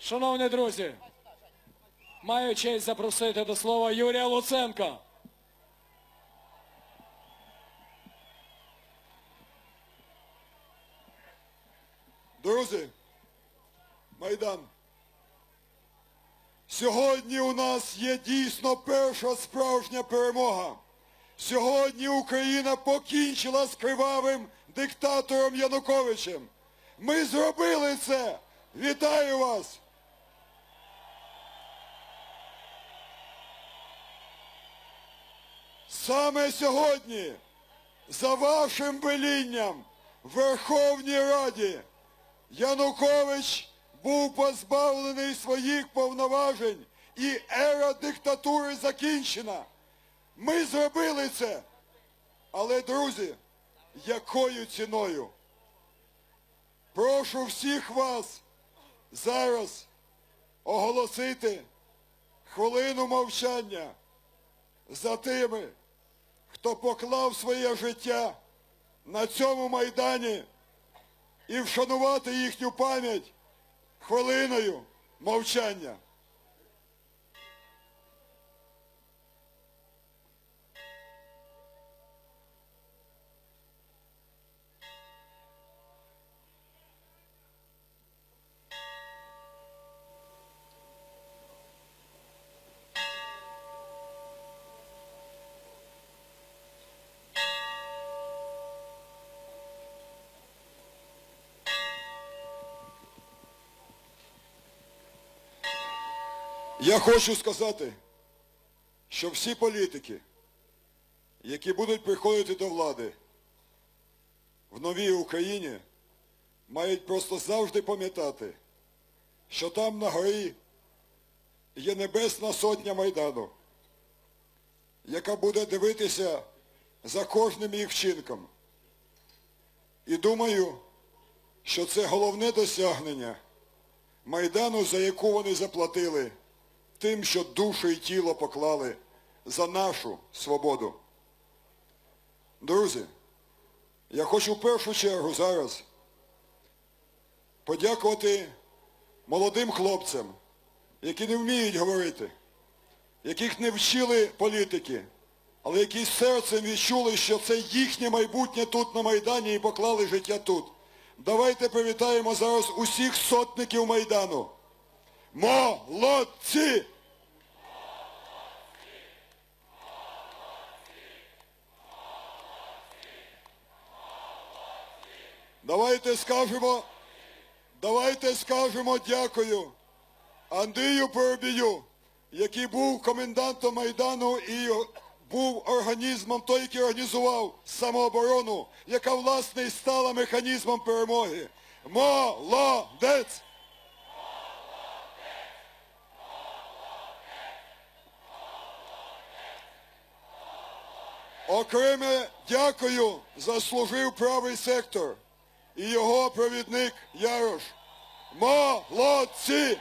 Шановні друзі, маю честь запросити до слова Юрія Луценка. Друзі, Майдан. Сьогодні у нас є дійсно перша справжня перемога. Сьогодні Україна покінчила з кривавим диктатором Януковичем. Ми зробили це. Вітаю вас! Саме сьогодні, за вашим велінням, в Верховній Раді Янукович був позбавлений своїх повноважень і ера диктатури закінчена. Ми зробили це. Але, друзі, якою ціною? Прошу всіх вас зараз оголосити хвилину мовчання за тими, хто поклав своє життя на цьому майдані і вшанувати їхню пам'ять хвилиною мовчання. Я хочу сказати, що всі політики, які будуть приходити до влади в новій Україні, мають просто завжди пам'ятати, що там на горі є небесна сотня Майдану, яка буде дивитися за кожним їх вчинком. І думаю, що це головне досягнення Майдану, за яку вони заплатили тим, що душу і тіло поклали за нашу свободу. Друзі, я хочу в першу чергу зараз подякувати молодим хлопцям, які не вміють говорити, яких не вчили політики, але які серцем відчули, що це їхнє майбутнє тут на Майдані і поклали життя тут. Давайте привітаємо зараз усіх сотників Майдану. Молодці! Давайте скажемо, давайте скажемо дякую Андрію Поробію, який був комендантом Майдану і був організмом, той, який організував самооборону, яка власне і стала механізмом перемоги. Молодець! Окреме дякую заслужив правий сектор і його провідник Ярош. Молодці!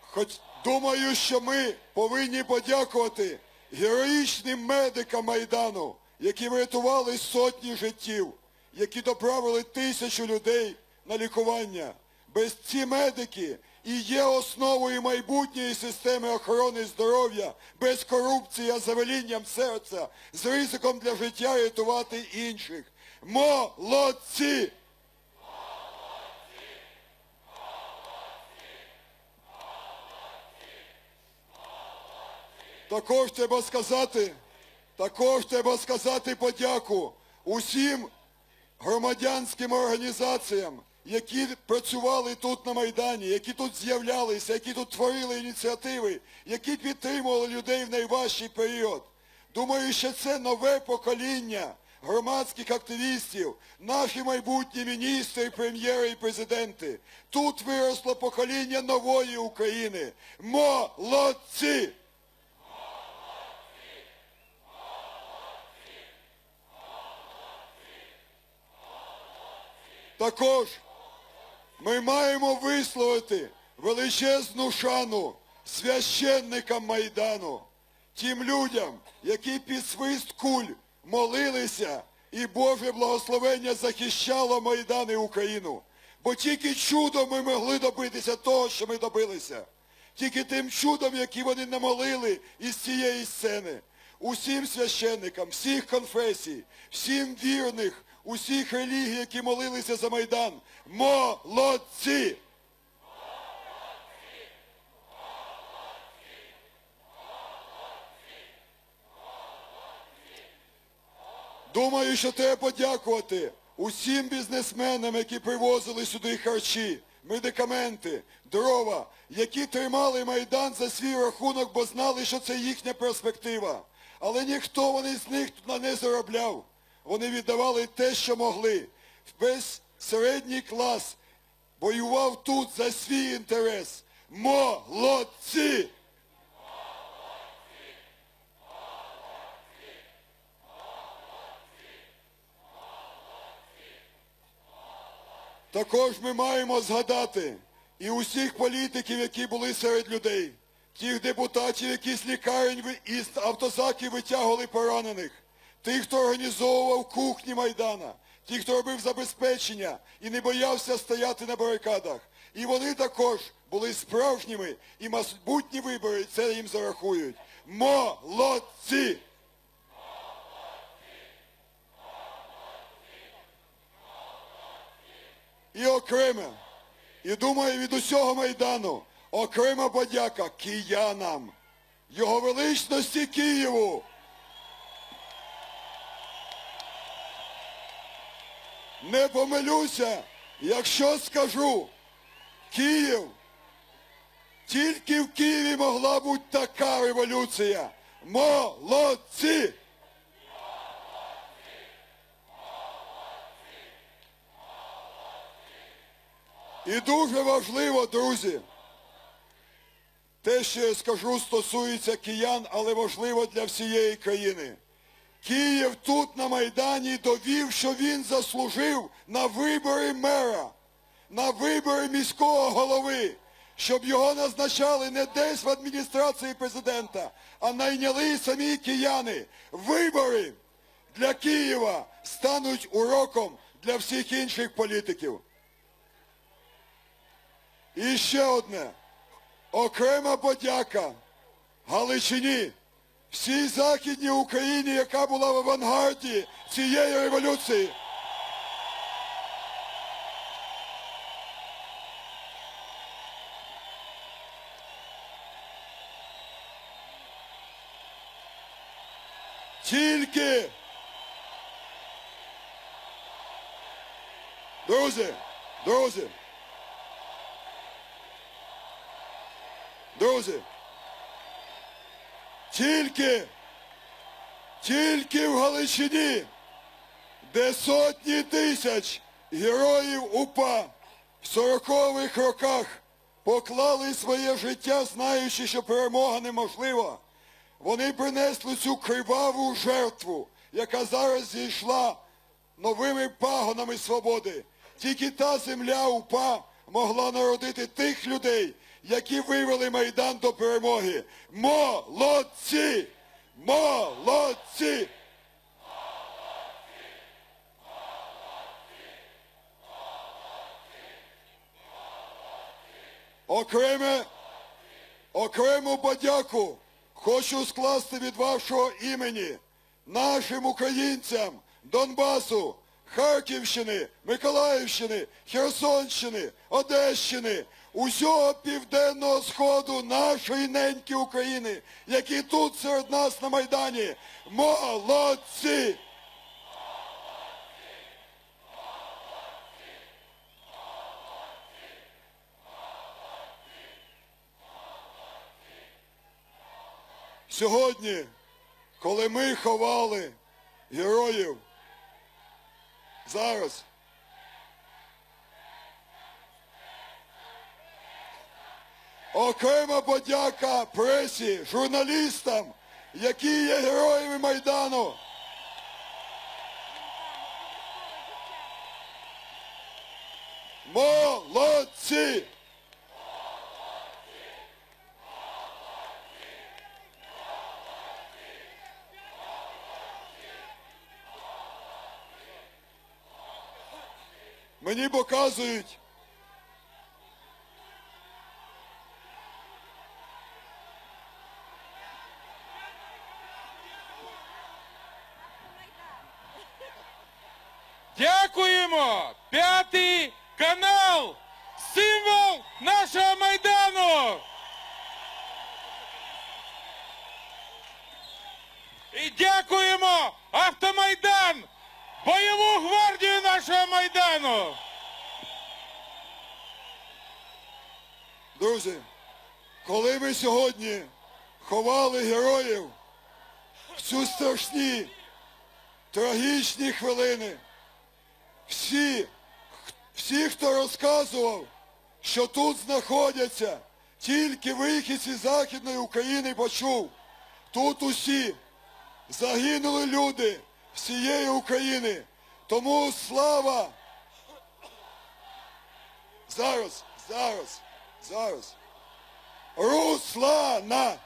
Хоч думаю, що ми повинні подякувати героїчним медикам Майдану, які врятували сотні життів, які доправили тисячу людей на лікування. Без ці медики і є основою майбутньої системи охорони здоров'я, без корупції, а завелінням серця, з ризиком для життя рятувати інших. Молодці! Також треба сказати, також треба сказати подяку усім громадянським організаціям, які працювали тут на Майдані, які тут з'являлися, які тут творили ініціативи, які підтримували людей в найважчий період. Думаю, що це нове покоління громадських активістів, наші майбутні міністри, прем'єри і президенти. Тут виросло покоління нової України. Молодці! Також ми маємо висловити величезну шану священникам Майдану, тим людям, які під свист куль молилися, і Боже благословення захищало Майдан і Україну. Бо тільки чудом ми могли добитися того, що ми добилися. Тільки тим чудом, які вони намолили із цієї сцени. Усім священникам, всіх конфесій, всім вірних, усіх релігій, які молилися за Майдан. Молодці! Думаю, що треба подякувати усім бізнесменам, які привозили сюди харчі, медикаменти, дрова, які тримали Майдан за свій рахунок, бо знали, що це їхня перспектива. Але ніхто вони з них тут не заробляв. Вони віддавали те, що могли. Весь середній клас воював тут за свій інтерес. Молодці! Також ми маємо згадати і усіх політиків, які були серед людей, тих депутатів, які з лікарень із автозаків витягували поранених, тих, хто організовував кухні Майдана, ті, хто робив забезпечення і не боявся стояти на барикадах. І вони також були справжніми, і майбутні вибори це їм зарахують. Молодці! І окреме, і думаю, від усього Майдану, окрема подяка киянам, його величності Києву. Не помилюся, якщо скажу, Київ, тільки в Києві могла бути така революція. Молодці! І дуже важливо, друзі, те, що я скажу, стосується киян, але важливо для всієї країни. Київ тут на Майдані довів, що він заслужив на вибори мера, на вибори міського голови, щоб його назначали не десь в адміністрації президента, а найняли самі кияни. Вибори для Києва стануть уроком для всіх інших політиків. І ще одне. Окрема подяка Галичині, всій Західній Україні, яка була в авангарді цієї революції. Тільки, друзі, друзі, Друзі, тільки, тільки в Галичині, де сотні тисяч героїв УПА в 40-х роках поклали своє життя, знаючи, що перемога неможлива, вони принесли цю криваву жертву, яка зараз зійшла новими пагонами свободи. Тільки та земля УПА могла народити тих людей, які вивели Майдан до перемоги. Молодці! Молодці! Окреме, окрему подяку хочу скласти від вашого імені нашим українцям Донбасу, Харківщини, Миколаївщини, Херсонщини, Одещини, усього південного сходу нашої неньки України, які тут серед нас на Майдані. Молодці! Сьогодні, коли ми ховали героїв, зараз Окрема подяка пресі, журналістам, які є героями Майдану. Молодці! Мені показують. І дякуємо Автомайдан! Бойову гвардію нашого Майдану! Друзі, коли ми сьогодні ховали героїв в цю страшні, трагічні хвилини, всі, всі, хто розказував, що тут знаходяться тільки вихідці Західної України, почув, тут усі загинули люди всієї України. Тому слава! Зараз, зараз, зараз. Руслана!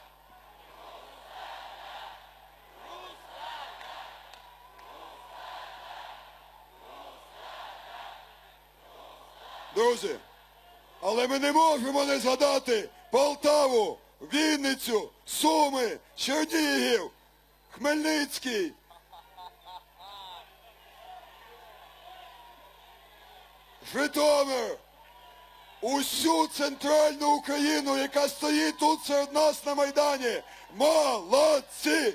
Друзі, але ми не можемо не згадати Полтаву, Вінницю, Суми, Чернігів, Хмельницький. Житомир, усю центральну Україну, яка стоїть тут серед нас на Майдані. Молодці!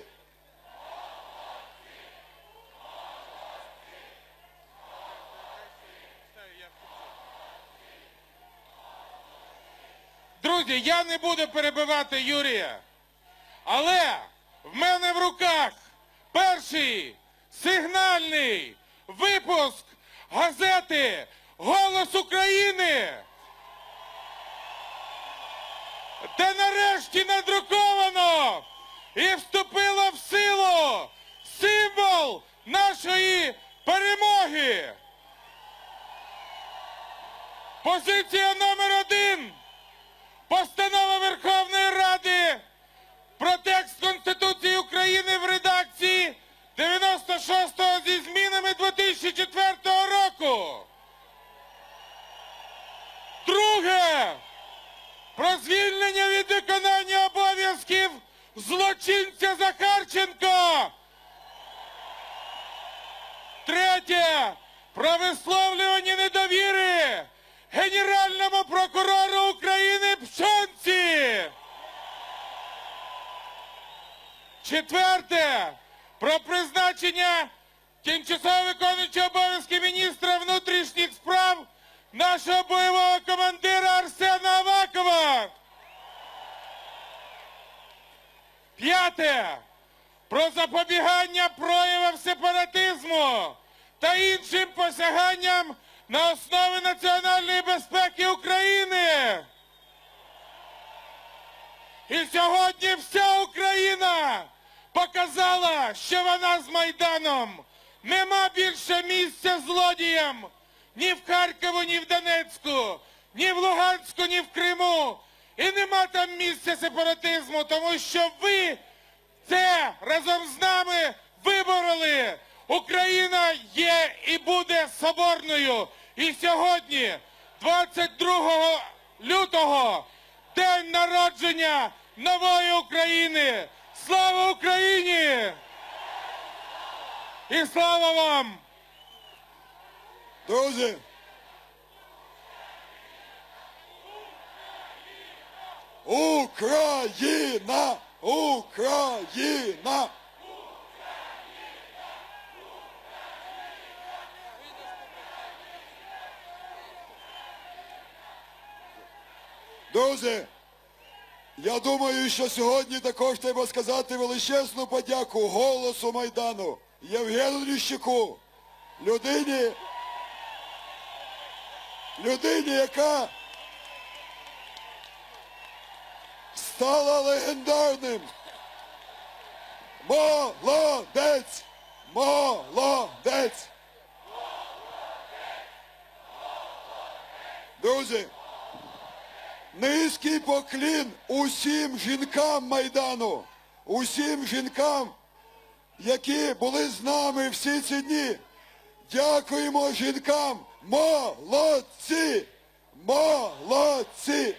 Друзі, я не буду перебивати Юрія, але в мене в руках перший сигнальний випуск газети Голос України, де нарешті надруковано і вступило в силу символ нашої перемоги. Позиція номер один. Постанова Верховної Ради про текст Конституції України в редакції 96-го зі змінами 2004 року. Друге. Про звільнення від виконання обов'язків злочинця Захарченко. Третє. Про висловлювання недовіри Генеральному прокурору України Пшонці. Четверте. Про призначення тимчасово виконуючого обов'язки міністра внутрішніх справ нашого бойового командира Арсена Авакова. П'яте. Про запобігання проявам сепаратизму та іншим посяганням на основи національної безпеки України. І сьогодні вся Україна показала, що вона з Майданом. Нема більше місця злодіям ні в Харкові, ні в Донецьку, ні в Луганську, ні в Криму. І нема там місця сепаратизму, тому що ви це разом з нами вибороли. Україна є і буде соборною. І сьогодні, 22 лютого, день народження нової України. Слава Україні! І слава вам! Друзі, Україна! Україна! Друзі, я думаю, що сьогодні також треба сказати величезну подяку голосу Майдану Євгену Ліщуку, людині, людині, яка стала легендарним. Молодець! Молодець! Друзі, низький поклін усім жінкам Майдану, усім жінкам, які були з нами всі ці дні. Дякуємо жінкам Молодці! Молодці!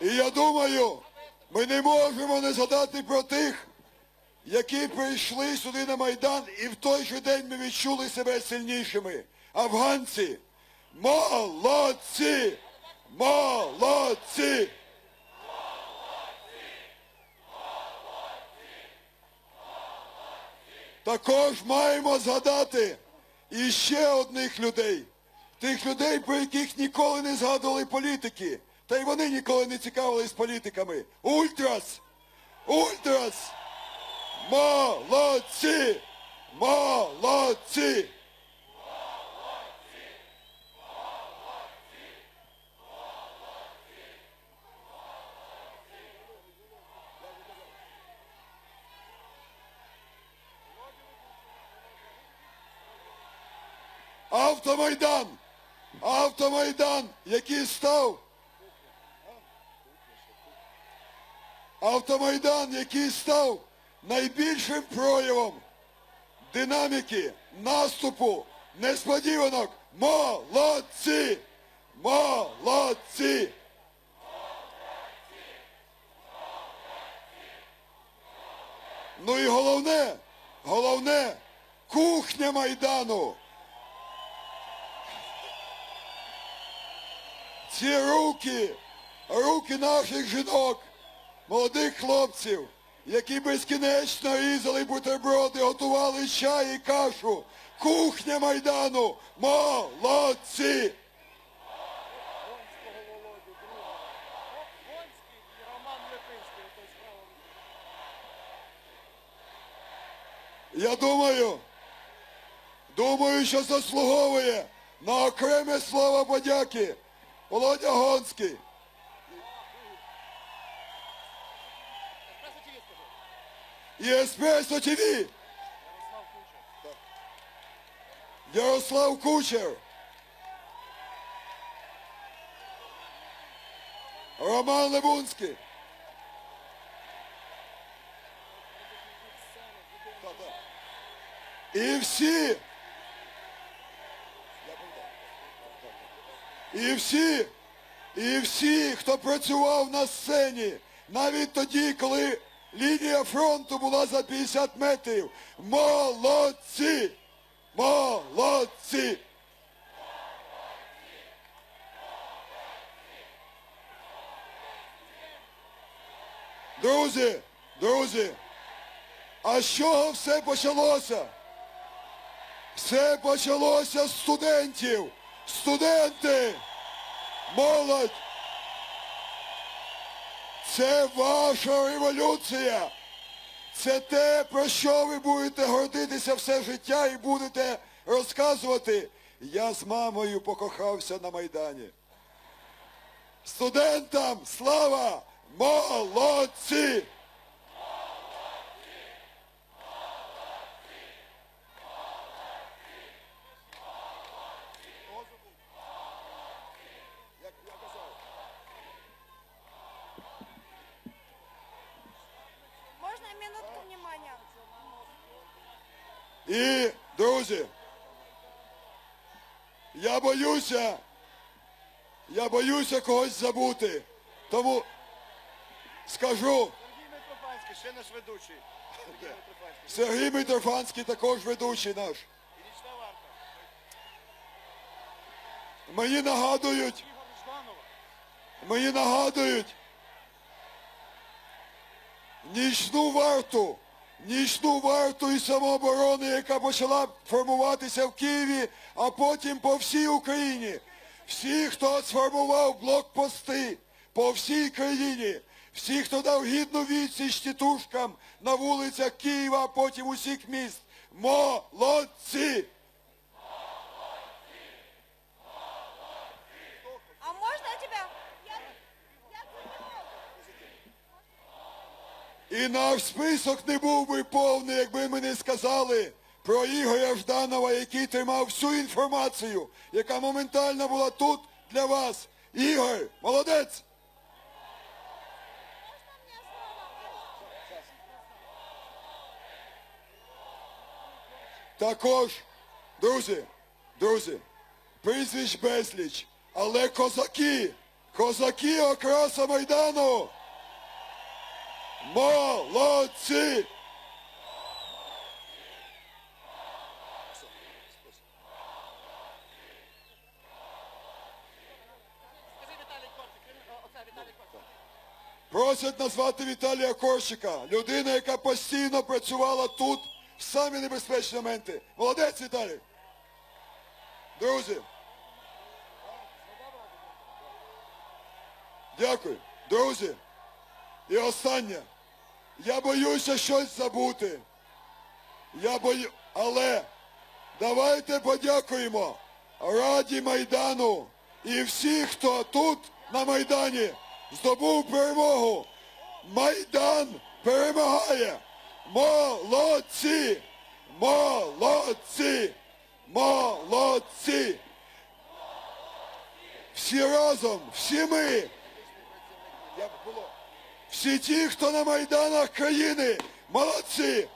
І я думаю, ми не можемо не згадати про тих, які прийшли сюди на Майдан, і в той же день ми відчули себе сильнішими. Афганці! Молодці! Молодці! Також маємо згадати іще одних людей. Тих людей, про яких ніколи не згадували політики. Та й вони ніколи не цікавились політиками. Ультрас! Ультрас! Молодці! Молодці! Автомайдан! Автомайдан, який став. Автомайдан, який став найбільшим проявом динаміки, наступу, несподіванок. Молодці! Молодці! Ну і головне, головне, кухня Майдану. Ці руки, руки наших жінок, молодих хлопців, які безкінечно різали бутерброди, готували чай і кашу. Кухня Майдану. Молодці! Я думаю, думаю, що заслуговує на окреме слово подяки Володя Гонський. Еспресо ТВ. Ярослав Кучер. Роман Левунський. І всі. І всі, і всі, хто працював на сцені, навіть тоді, коли лінія фронту була за 50 метрів. Молодці! Молодці! Друзі, друзі, а з чого все почалося? Все почалося з студентів. Студенти! Молодь! Це ваша революція! Це те, про що ви будете гордитися все життя і будете розказувати. Я з мамою покохався на Майдані. Студентам слава! Молодці! Можно минутку внимания? І, друзі, я боюся, я боюся когось забути. Тому скажу, Сергій Митрофанський, ще наш ведучий. Сергій Митрофанський. Також ведучий наш. І нічна варта. Мені нагадують, мені нагадують нічну варту, нічну варту і самооборони, яка почала формуватися в Києві, а потім по всій Україні. Всі, хто сформував блокпости по всій країні, всі, хто дав гідну відсіч тітушкам на вулицях Києва, а потім усіх міст. Молодці! І наш список не був би повний, якби ми не сказали про Ігоря Жданова, який тримав всю інформацію, яка моментально була тут для вас. Ігор, молодець! Також, друзі, друзі, прізвищ безліч, але козаки, козаки окраса Майдану. Молодці! Просять назвати Віталія Корщика, людина, яка постійно працювала тут в самі небезпечні моменти. Молодець, Віталій! Друзі. Дякую. Друзі. І останнє. Я боюся щось забути. Я бою... Але давайте подякуємо Раді Майдану і всіх, хто тут на Майдані здобув перемогу. Майдан перемагає. Молодці! Молодці! Молодці! Всі разом, всі ми. Як було? Всі ті, хто на майданах країни, молодці!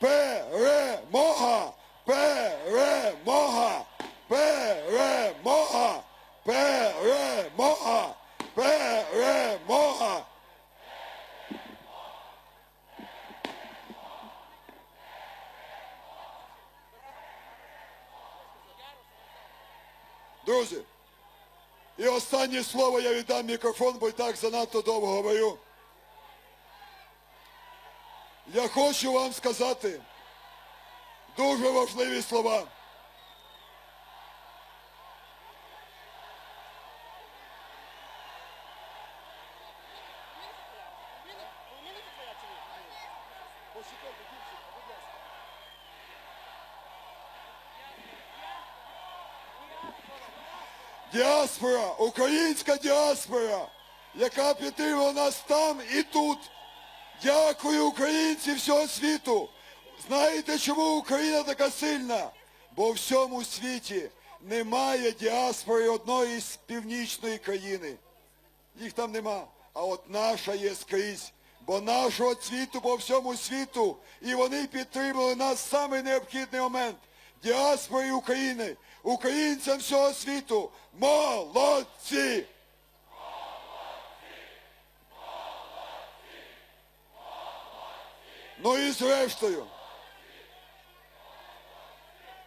Перемога! Перемога! Перемога! Перемога! Перемога! Друзі, і останнє слово я віддам мікрофон, бо і так занадто довго говорю. Я хочу вам сказати дуже важливі слова. Діаспора, українська діаспора, яка підтримала нас там і тут. Дякую українці всього світу. Знаєте, чому Україна така сильна? Бо в всьому світі немає діаспори одної з північної країни. Їх там нема. А от наша є скрізь. Бо нашого цвіту по всьому світу, і вони підтримали нас в самий необхідний момент. Діаспорі України, українцям всього світу. Молодці! Ну і зрештою.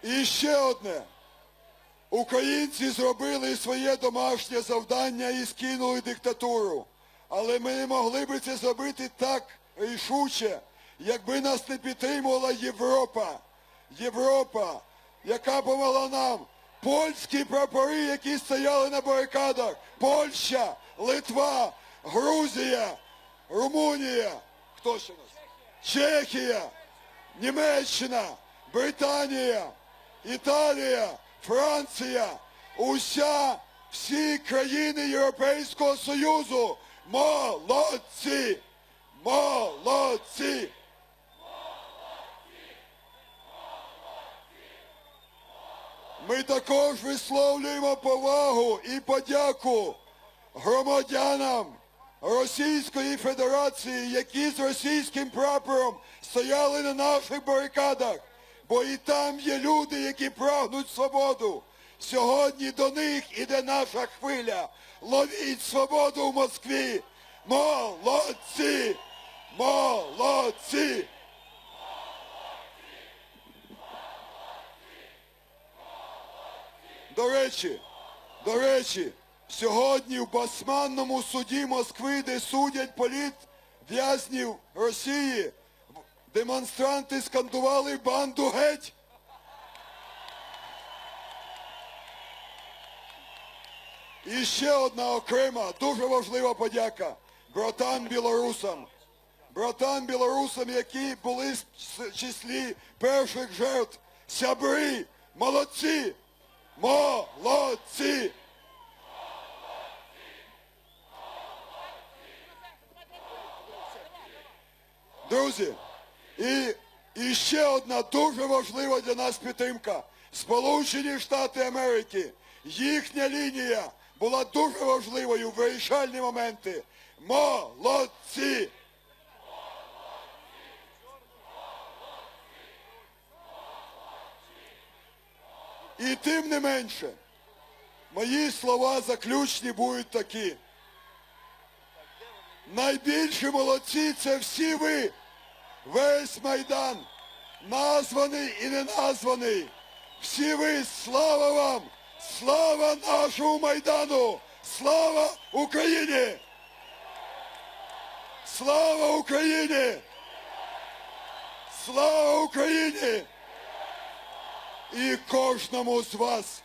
І ще одне. Українці зробили своє домашнє завдання і скинули диктатуру. Але ми не могли би це зробити так рішуче, якби нас не підтримувала Європа. Європа, яка помогла нам. Польські прапори, які стояли на барикадах. Польща, Литва, Грузія, Румунія. Хто ще нас? Чехія, Німеччина, Британія, Італія, Франція, уся, всі країни Європейського Союзу. Молодці! Молодці! Ми також висловлюємо повагу і подяку громадянам Російської Федерації, які з російським прапором стояли на наших барикадах, бо і там є люди, які прагнуть свободу. Сьогодні до них іде наша хвиля. Ловіть свободу в Москві. Молодці! Молодці! До речі, до речі, сьогодні в Басманному суді Москви, де судять політ в'язнів Росії, демонстранти скандували банду геть. І ще одна окрема, дуже важлива подяка братан білорусам. Братан білорусам, які були в числі перших жертв. Сябри, молодці! Молодці! Друзі, і, і ще одна дуже важлива для нас підтримка. Сполучені Штати Америки. Їхня лінія була дуже важливою в вирішальні моменти. Молодці! І тим не менше, мої слова заключні будуть такі. Найбільші молодці це всі ви. Весь Майдан, названий і не названий. Всі ви, слава вам! Слава нашому Майдану! Слава Україні! Слава Україні! Слава Україні! І кожному з вас